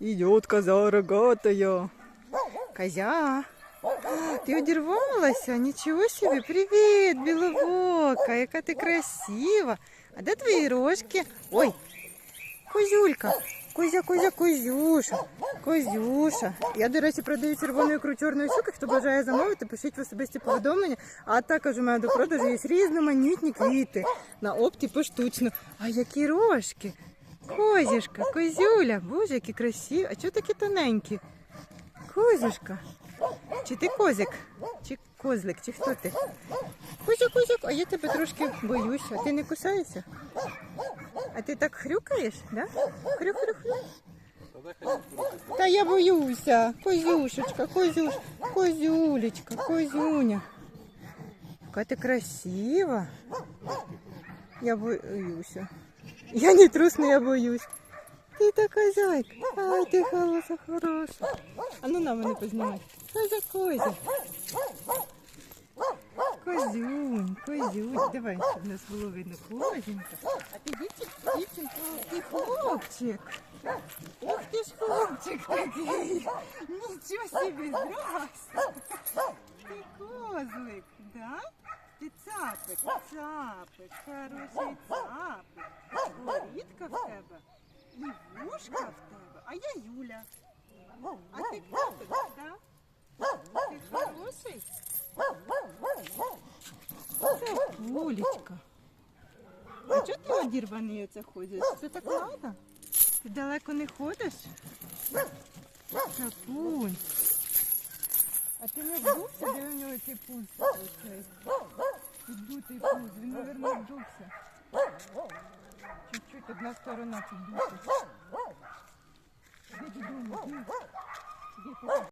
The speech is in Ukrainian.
Идет коза рогатая. Козя. Ти одірвалася? Нічого собі. Привіт, біловока, яка ти красива. А де твої рожки? Ой, козюлька. Козя, козя, козюша. Козюша. Я, до речі, продаю червону ікру чорної щуки. Хто бажає замовити, пишіть в особисті повідомлення. А також у мене до продажу є різноманітні квіти на опті поштучно. А які рожки? Козюшка, козюля, боже, які красиві. А чого такі тоненькі? Козюшка. Чи ти козик? Чи козлик, чи хто ти? Козя, козик, а я тебе трошки боюся. А ти не кусаєшся? А ти так хрюкаєш, да? Хрю-хрю-хрю. Та я боюся. Козюшечка, козюш, козюлечка, козюня. Яка ти красива. Я боюся. Я не трусна, я боюсь. Ти така зайка. Ай, ти хороша, хороша. А ну на мене познімай. Що за козя? Козюнь, козюнь. Давай, щоб нас було видно. Козінька. А ти дівчинка, дівчинка, ти хлопчик. Ух ти ж хлопчик такий. Нічого собі, здрасте. Ти козлик, да? Ти цапик, цапик, хороший цапик. Горітка в тебе. І вушка в тебе. А я Юля. А ти котик, да? Ти хороший? Це Юлечка. А чого ти одірваний оце ходиш? Це так треба? Ти далеко не ходиш? Шапунь. А ти не вдувся, де у нього цей пульс? Піддутий пульс, він, мабуть, вдувся. Одна сторона піддута. Іди додому, іди.